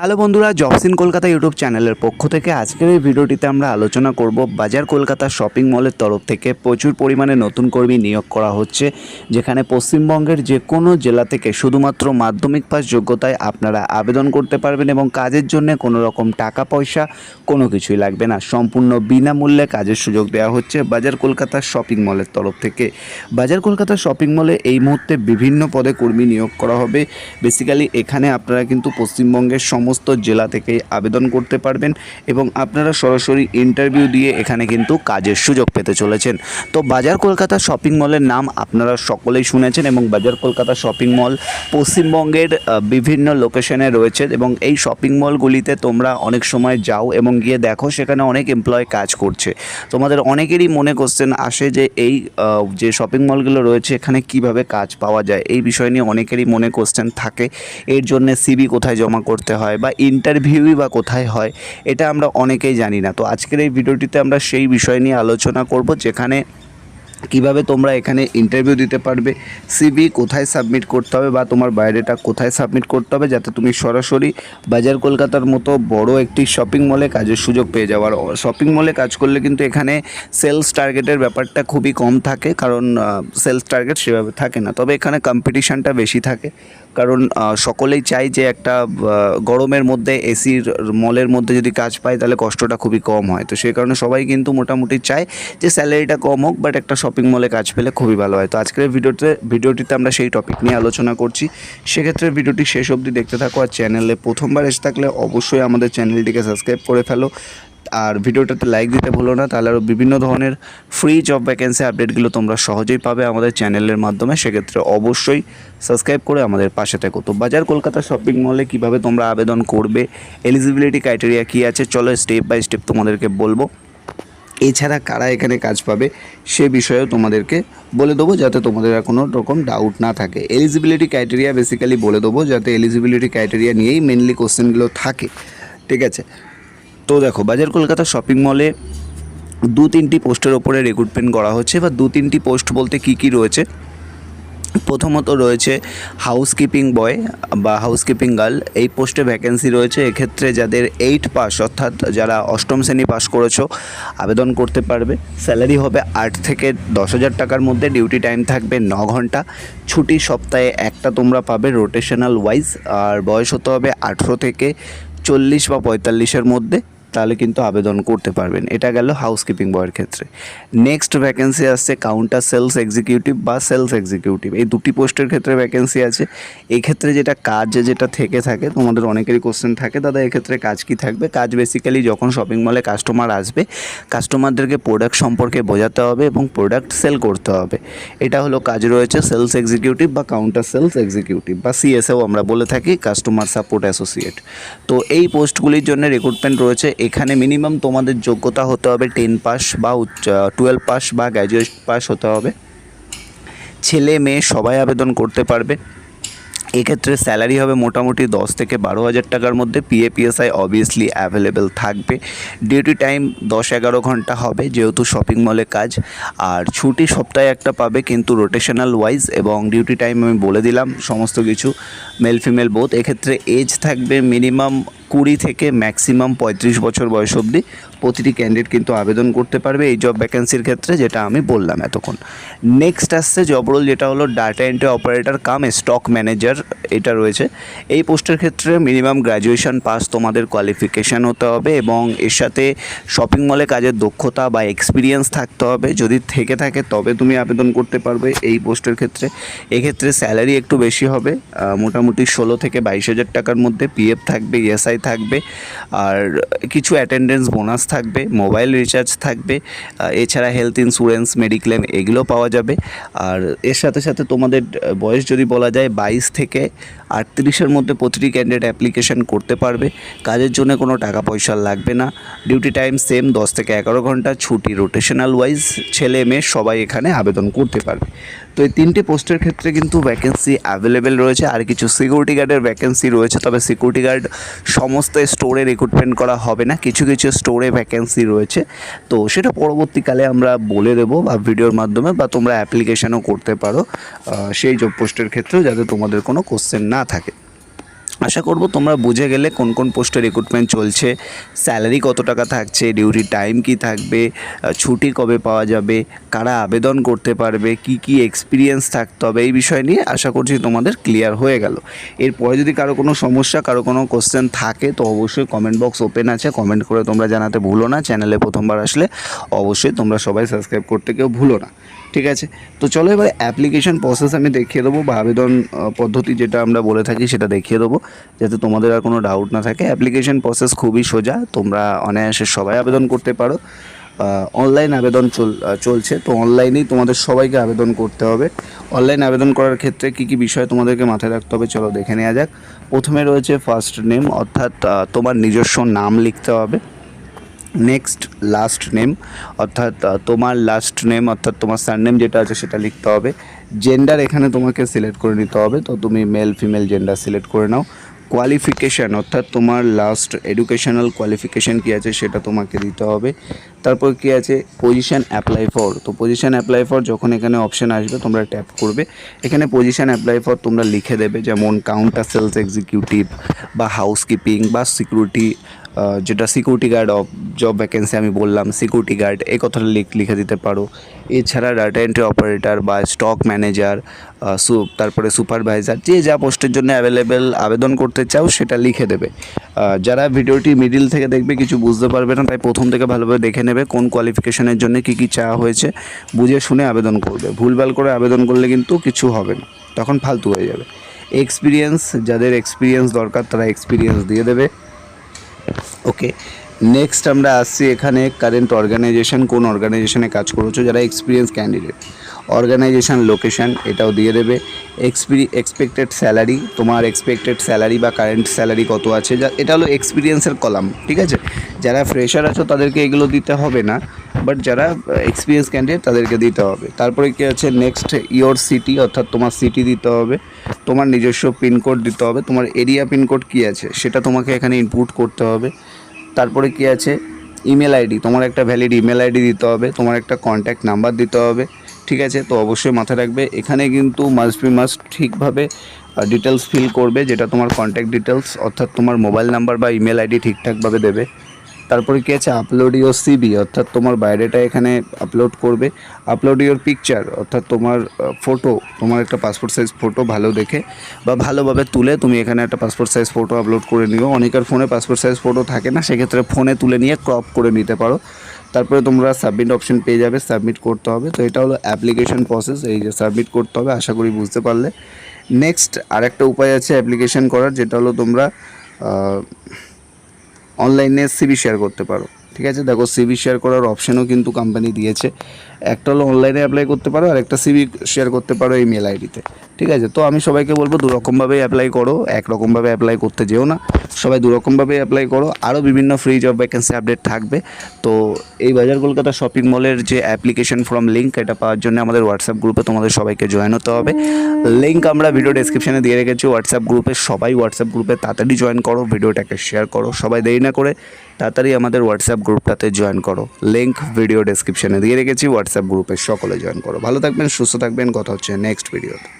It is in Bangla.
হ্যালো বন্ধুরা জবস ইন কলকাতা ইউটিউব চ্যানেলের পক্ষ থেকে আজকের এই ভিডিওটিতে আমরা আলোচনা করব বাজার কলকাতা শপিং মলের তরফ থেকে প্রচুর পরিমাণে নতুন কর্মী নিয়োগ করা হচ্ছে, যেখানে পশ্চিমবঙ্গের যে কোনো জেলা থেকে শুধুমাত্র মাধ্যমিক পাস যোগ্যতায় আপনারা আবেদন করতে পারবেন এবং কাজের জন্য কোনো রকম টাকা, পয়সা, কোনো কিছুই লাগবে না। সম্পূর্ণ বিনামূল্যে কাজের সুযোগ দেওয়া হচ্ছে বাজার কলকাতা শপিং মলের তরফ থেকে। বাজার কলকাতা শপিং মলে এই মুহূর্তে বিভিন্ন পদে কর্মী নিয়োগ করা হবে। বেসিক্যালি এখানে আপনারা কিন্তু পশ্চিমবঙ্গের সমস্ত জেলা থেকেই আবেদন করতে পারবেন এবং আপনারা সরাসরি ইন্টারভিউ দিয়ে এখানে কিন্তু কাজের সুযোগ পেতে চলেছেন। তো বাজার কলকাতা শপিং মলের নাম আপনারা সকলেই শুনেছেন এবং বাজার কলকাতা শপিং মল পশ্চিমবঙ্গের বিভিন্ন লোকেশনে রয়েছে এবং এই শপিং মলগুলিতে তোমরা অনেক সময় যাও এবং গিয়ে দেখো সেখানে অনেক এমপ্লয় কাজ করছে। তোমাদের অনেকেরই মনে কোশ্চেন আসে যে এই যে শপিং মলগুলো রয়েছে এখানে কীভাবে কাজ পাওয়া যায়? এই বিষয় নিয়ে অনেকেরই মনে কোশ্চেন থাকে। এর জন্য সিবি কোথায় জমা করতে হয়? বা ইন্টারভিউই বা কোথায় হয়, এটা আমরা অনেকেই জানি না। তো আজকের এই ভিডিওটিতে আমরা সেই বিষয় নিয়ে আলোচনা করব, যেখানে কীভাবে তোমরা এখানে ইন্টারভিউ দিতে পারবে সিভি কোথায় সাবমিট করতে হবে বা তোমার বায়োডেটা কোথায় সাবমিট করতে হবে যাতে তুমি সরাসরি বাজার কলকাতার মতো বড় একটি শপিং মলে কাজের সুযোগ পেয়ে যাও। আর শপিং মলে কাজ করলে কিন্তু এখানে সেলস টার্গেটের ব্যাপারটা খুবই কম থাকে, কারণ সেলস টার্গেট সেভাবে থাকে না। তবে এখানে কম্পিটিশানটা বেশি থাকে, কারণ সকলেই চাই যে একটা গরমের মধ্যে এসির মলের মধ্যে যদি কাজ পায় তাহলে কষ্টটা খুবই কম হয়। তো সেই কারণে সবাই কিন্তু মোটামুটি চায় যে স্যালারিটা কম হোক বাট একটা শপিং মলে কাজ পেলে খুবই ভালো হয়। তো আজকের ভিডিওতে, ভিডিওটিতে আমরা সেই টপিক নিয়ে আলোচনা করছি। সেক্ষেত্রে ভিডিওটি শেষ অবধি দেখতে থাকো আর চ্যানেলে প্রথমবার এসে থাকলে অবশ্যই আমাদের চ্যানেলটিকে সাবস্ক্রাইব করে ফেলো। আর ভিডিওটাতে লাইক দিতে ভুলো না, তাহলে আরও বিভিন্ন ধরনের ফ্রি জব ভ্যাকেন্সি আপডেটগুলো তোমরা সহজেই পাবে আমাদের চ্যানেলের মাধ্যমে। সেক্ষেত্রে অবশ্যই সাবস্ক্রাইব করে আমাদের পাশে থেকো। তো বাজার কলকাতা শপিং মলে কীভাবে তোমরা আবেদন করবে? এলিজিবিলিটি ক্রাইটেরিয়া কী আছে? চলো স্টেপ বাই স্টেপ তোমাদেরকে বলব। এছাড়া কারা এখানে কাজ পাবে সে বিষয়েও তোমাদেরকে বলে দেবো, যাতে তোমাদের আর কোনো রকম ডাউট না থাকে। এলিজিবিলিটি ক্রাইটেরিয়া বেসিক্যালি বলে দেবো, যাতে এলিজিবিলিটি ক্রাইটেরিয়া নিয়েই মেনলি কোশ্চেনগুলো থাকে। ঠিক আছে? তো দেখো, বাজার কলকাতা শপিং মলে দু তিনটি পোস্টের ওপরে রিক্রুটমেন্ট করা হচ্ছে, বা দু তিনটি পোস্ট বলতে কি কি রয়েছে? প্রথমত রয়েছে হাউসকিপিং বয় বা হাউসকিপিং গার্ল এই পোস্টে ভ্যাকেন্সি রয়েছে। এক্ষেত্রে যাদের এইট পাস অর্থাৎ যারা অষ্টম শ্রেণি পাস করেছ, আবেদন করতে পারবে। স্যালারি হবে আট থেকে দশ হাজার টাকার মধ্যে। ডিউটি টাইম থাকবে ন ঘণ্টা। ছুটি সপ্তাহে একটা তোমরা পাবে রোটেশনাল ওয়াইজ আর বয়স হতে হবে আঠেরো থেকে চল্লিশ বা পঁয়তাল্লিশের মধ্যে। তাহলে কিন্তু আবেদন করতে পারবেন। এটা গেল হাউসকিপিং বয়ের ক্ষেত্রে। নেক্সট ভ্যাকেন্সি আসছে কাউন্টার সেলস এক্সিকিউটিভ বা সেলস এক্সিকিউটিভ এই দুটি পোস্টের ক্ষেত্রে ভ্যাকেন্সি আছে। এই ক্ষেত্রে যেটা কাজ যেটা থেকে থাকে, তোমাদের অনেকেরই কোশ্চেন থাকে, দাদা এক্ষেত্রে কাজ কি থাকবে? কাজ বেসিক্যালি যখন শপিং মলে কাস্টমার আসবে কাস্টমারদেরকে প্রোডাক্ট সম্পর্কে বোঝাতে হবে এবং প্রোডাক্ট সেল করতে হবে। এটা হলো কাজ রয়েছে সেলস এক্সিকিউটিভ বা কাউন্টার সেলস এক্সিকিউটিভ বা সিএসএও আমরা বলে থাকি কাস্টমার সাপোর্ট অ্যাসোসিয়েট তো এই পোস্টগুলির জন্য রিক্রুটমেন্ট রয়েছে এখানে মিনিমাম তোমাদের যোগ্যতা হতে হবে টেন পাস বা টুয়েলভ পাস বা গ্র্যাজুয়েট পাস হতে হবে। ছেলে, মেয়ে সবাই আবেদন করতে পারবে। এক্ষেত্রে স্যালারি হবে মোটামুটি দশ থেকে বারো হাজার টাকার মধ্যে। পিএ পিএসআই অবভিয়াসলি অ্যাভেলেবেল থাকবে। ডিউটি টাইম দশ এগারো ঘণ্টা হবে যেহেতু শপিং মলে কাজ। আর ছুটি সপ্তাহে একটা পাবে কিন্তু রোটেশনাল ওয়াইজ এবং ডিউটি টাইম আমি বলে দিলাম, সমস্ত কিছু মেল ফিমেল বোথ এক্ষেত্রে এজ থাকবে মিনিমাম কুড়ি থেকে ম্যাক্সিমাম পঁয়ত্রিশ বছর বয়স অবধি প্রতিটি ক্যান্ডিডেট কিন্তু আবেদন করতে পারবে এই জব ভ্যাকেন্সির ক্ষেত্রে, যেটা আমি বললাম এতক্ষণ। নেক্সট আসছে জব রোল যেটা হলো data entry operator cum stock manager এটা রয়েছে। এই পোস্টের ক্ষেত্রে মিনিমাম গ্র্যাজুয়েশন পাস তোমাদের কোয়ালিফিকেশান হতে হবে এবং এর সাথে শপিং মলে কাজের দক্ষতা বা এক্সপিরিয়েন্স থাকতে হবে। যদি থেকে থাকে, তবে তুমি আবেদন করতে পারবে এই পোস্টের ক্ষেত্রে। এক্ষেত্রে স্যালারি একটু বেশি হবে মোটামুটি ষোলো থেকে বাইশ হাজার টাকার মধ্যে পিএফ থাকবে ইএসআই থাকবে। আর কিছু অ্যাটেন্ডেন্স বোনাস থাকবে মোবাইল রিচার্জ থাকবে এছাড়া হেলথ ইন্স্যুরেন্স মেডিক্লেম এগুলো পাওয়া যাবে। আর এর সাথে সাথে তোমাদের বয়স যদি বলা যায় বাইশ থেকে আটত্রিশের মধ্যে প্রতিটি ক্যান্ডিডেট অ্যাপ্লিকেশন করতে পারবে। কাজের জন্য কোনো টাকা পয়সা লাগবে না। ডিউটি টাইম সেম দশ থেকে এগারো ঘণ্টা, ছুটি রোটেশনাল ওয়াইজ ছেলে মেয়ে সবাই এখানে আবেদন করতে পারবে। তো এই তিনটি পোস্টের ক্ষেত্রে কিন্তু ভ্যাকেন্সি অ্যাভেলেবেল রয়েছে আর কিছু সিকিউরিটি গার্ডের ভ্যাকেন্সি রয়েছে। তবে সিকিউরিটি গার্ড সমস্ত স্টোরে রিক্রুটমেন্ট করা হবে না। কিছু কিছু স্টোরে ভ্যাকেন্সি রয়েছে। তো সেটা পরবর্তীকালে আমরা বলে দেবো বা ভিডিওর মাধ্যমে বা তোমরা অ্যাপ্লিকেশানও করতে পারো। সেই জব পোস্টের ক্ষেত্রেও যাতে তোমাদের কোনো কোশ্চেন না থাকে। আশা করব তোমরা বুঝে গেলে কোন কোন পোস্টে রিক্রুটমেন্ট চলছে স্যালারি কত টাকা থাকছে ডিউটি টাইম কি থাকবে ছুটি কবে পাওয়া যাবে, কারা আবেদন করতে পারবে, কি কি এক্সপিরিয়েন্স থাকতে হবে, এই বিষয় নিয়ে আশা করছি তোমাদের ক্লিয়ার হয়ে গেল। এরপরে যদি কারও কোনো সমস্যা, কারও কোনো কোশ্চেন থাকে তো অবশ্যই কমেন্ট বক্স ওপেন আছে কমেন্ট করে তোমরা জানাতে ভুলো না চ্যানেলে প্রথমবার আসলে অবশ্যই তোমরা সবাই সাবস্ক্রাইব করতে কেউ ভুলো না। ঠিক আছে? তো চলো এবার অ্যাপ্লিকেশন প্রসেস আমি দেখিয়ে দেবো বা আবেদন পদ্ধতি যেটা আমরা বলে থাকি সেটা দেখিয়ে দেবো। যাতে তোমাদের আর কোনো ডাউট না থাকে। অ্যাপ্লিকেশন প্রসেস খুবই সোজা। তোমরা অনায়াসে সবাই আবেদন করতে পারো। অনলাইন আবেদন চল চলছে। তো অনলাইনেই তোমাদের সবাইকে আবেদন করতে হবে। অনলাইন আবেদন করার ক্ষেত্রে কী কী বিষয় তোমাদেরকে মাথায় রাখতে হবে চলো দেখে নেওয়া যাক। প্রথমে রয়েছে ফার্স্ট নেম অর্থাৎ তোমার নিজস্ব নাম লিখতে হবে। নেক্সট লাস্ট নেম অর্থাৎ তোমার লাস্ট নেম অর্থাৎ তোমার সারনেম যেটা আছে সেটা লিখতে হবে। জেন্ডার এখানে তোমাকে সিলেক্ট করে নিতে হবে। তো তুমি মেল ফিমেল জেন্ডার সিলেক্ট করে নাও। কোয়ালিফিকেশান অর্থাৎ তোমার লাস্ট এডুকেশনাল কোয়ালিফিকেশান কী আছে সেটা তোমাকে দিতে হবে। তারপর কী আছে? পজিশান অ্যাপ্লাই ফর তো পজিশান অ্যাপ্লাই ফর যখন এখানে অপশান আসবে, তোমরা ট্যাপ করবে। এখানে পজিশান অ্যাপ্লাই ফর তোমরা লিখে দেবে, যেমন কাউন্টার সেলস এক্সিকিউটিভ বা হাউসকিপিং বা সিকিউরিটি যেটা security guard of job vacancy আমি বললাম সিকিউরিটি গার্ড এই কথাটা লিখ লিখে দিতে পারো। এছাড়া ডাটা এন্ট্রি অপারেটর বা স্টক ম্যানেজার তারপরে সুপারভাইজার যে যা পোস্টের জন্য অ্যাভেলেবেল আবেদন করতে চাও সেটা লিখে দেবে। যারা ভিডিওটি মিডিল থেকে দেখবে কিছু বুঝতে পারবে না, তাই প্রথম থেকে ভালোভাবে দেখে নেবে কোন কোয়ালিফিকেশনের জন্য কী কী চাওয়া হয়েছে, বুঝে শুনে আবেদন করবে। ভুলভাল করে আবেদন করলে কিন্তু কিছু হবে না, তখন ফালতু হয়ে যাবে। এক্সপিরিয়েন্স যাদের এক্সপিরিয়েন্স দরকার তারা এক্সপিরিয়েন্স দিয়ে দেবে। ওকে নেক্সট আমরা আসছি এখানে কারেন্ট অর্গানাইজেশন কোন অর্গানাইজেশনে কাজ করেছ যারা এক্সপিরিয়েন্স ক্যান্ডিডেট অর্গানাইজেশন লোকেশন এটাও দিয়ে দেবে। এক্সপিরি এক্সপেক্টেড স্যালারি তোমার এক্সপেক্টেড স্যালারি বা কারেন্ট স্যালারি কত আছে, যা, এটা হলো এক্সপিরিয়েন্সের কলাম ঠিক আছে? যারা ফ্রেশার আছো, তাদেরকে এগুলো দিতে হবে না বাট যারা এক্সপিরিয়েন্স ক্যান্ডিডেট তাদেরকে দিতে হবে। তারপরে কী আছে? নেক্সট ইয়োর সিটি অর্থাৎ তোমার সিটি দিতে হবে, তোমার নিজস্ব পিনকোড দিতে হবে, তোমার এরিয়া পিনকোড কী আছে, সেটা তোমাকে এখানে ইনপুট করতে হবে। তারপরে কি আছে? ইমেল আইডি তোমার একটা ভ্যালিড ইমেল আইডি দিতে হবে, তোমার একটা কন্ট্যাক্ট নাম্বার দিতে হবে ঠিক আছে, তো অবশ্যই মাথায় রাখবে। এখানে কিন্তু মাস্ট বি মাস্ট ঠিকভাবে ডিটেলস ফিল করবে, যেটা তোমার কন্ট্যাক্ট ডিটেলস অর্থাৎ তোমার মোবাইল নাম্বার বা ইমেল আইডি ঠিকঠাকভাবে দেবে। তারপরে কী আছে? আপলোড ইউর সিবি অর্থাৎ তোমার বাইরেটা এখানে আপলোড করবে। আপলোড ইউর পিকচার অর্থাৎ তোমার ফটো তোমার একটা পাসপোর্ট সাইজ ফটো ভালো দেখে, বা ভালোভাবে তুলে তুমি এখানে একটা পাসপোর্ট সাইজ ফটো আপলোড করে নিও। অনেকের ফোনে পাসপোর্ট সাইজ ফটো থাকে না, সেক্ষেত্রে ফোনে তুলে নিয়ে ক্রপ করে নিতে পারো। তারপরে তোমরা সাবমিট অপশন পেয়ে যাবে সাবমিট করতে হবে। তো এটা হলো অ্যাপ্লিকেশন প্রসেস এই যে সাবমিট করতে হবে, আশা করি বুঝতে পারলে। নেক্সট আরেকটা উপায় আছে অ্যাপ্লিকেশন করার, যেটা হলো তোমরা অনলাইনে সিবি শেয়ার করতে পারো। ঠিক আছে? দেখো সিবি শেয়ার করার অপশানও কিন্তু কোম্পানি দিয়েছে। একটা হলো অনলাইনে অ্যাপ্লাই করতে পারো আর একটা সিবি শেয়ার করতে পারো এই মেল আইডিতে ঠিক আছে? তো আমি সবাইকে বলব, দুরকমভাবেই অ্যাপ্লাই করো, একরকমভাবে অ্যাপ্লাই করতে যেও না। সবাই দুরকমভাবে অ্যাপ্লাই করো। আরও বিভিন্ন ফ্রি জব ভ্যাকেন্সি আপডেট থাকবে। তো এই বাজার কলকাতা শপিং মলের যে অ্যাপ্লিকেশন ফর্ম লিঙ্ক এটা পাওয়ার জন্য আমাদের হোয়াটসঅ্যাপ গ্রুপে তোমাদের সবাইকে জয়েন হতে হবে। লিঙ্ক আমরা ভিডিও ডেসক্রিপশনে দিয়ে রেখেছি। হোয়াটসঅ্যাপ গ্রুপে সবাই হোয়াটসঅ্যাপ গ্রুপে তাড়াতাড়ি জয়েন করো, ভিডিওটাকে শেয়ার করো। সবাই দেরি না করে তাড়াতাড়ি আমাদের হোয়াটসঅ্যাপ গ্রুপটাতে জয়েন করো। লিঙ্ক ভিডিও ডেসক্রিপশনে দিয়ে রেখেছি। হোয়াটসঅ্যাপ গ্রুপে সকলে জয়েন করো। ভালো থাকবেন সুস্থ থাকবেন কথা হচ্ছে নেক্সট ভিডিওতে